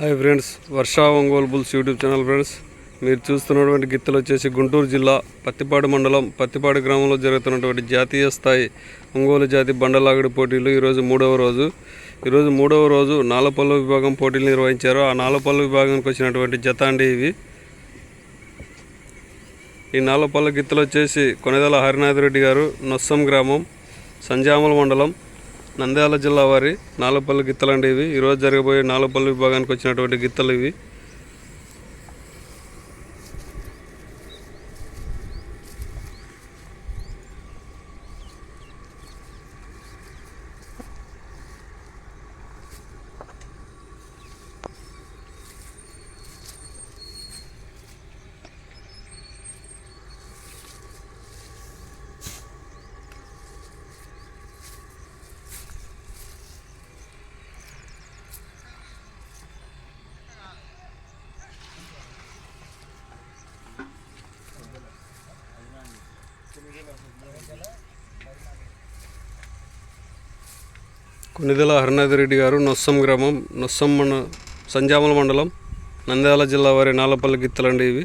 Hi friends Varsha Ongole bulls YouTube channel friends మీరు చూస్తున్నటువంటి గిత్తలు వచ్చేసి గుంటూరు జిల్లా పత్తిపాడు మండలం పత్తిపాడు గ్రామంలో జరుగుతున్నటువంటి జాతీయ స్థాయి ఒంగోలు జాతి బండలాగడి పోటీలు ఈరోజు మూడవ రోజు. ఈరోజు మూడవ రోజు నాలపల్లు విభాగం పోటీలు నిర్వహించారు. ఆ నాలపల్లు విభాగానికి వచ్చినటువంటి జత అండి ఇవి. ఈ నాలపల్లి గిత్తలు వచ్చేసి కొనెదల హరినాథ్ రెడ్డి గారు నొస్సం గ్రామం సంజామల మండలం నంద్యాల జిల్లా వారి నాలపల్లి గిత్తలండి ఇవి. ఈరోజు జరగబోయే నాలుపల్లి విభాగానికి వచ్చినటువంటి గిత్తలు ఇవి. కొనిదెల హరినాథ్ రెడ్డి గారు నొస్సం గ్రామం నొస్సం మండ సంజామల మండలం నంద్యాల జిల్లా వారి నాలపల్లి గిత్తలండి ఇవి.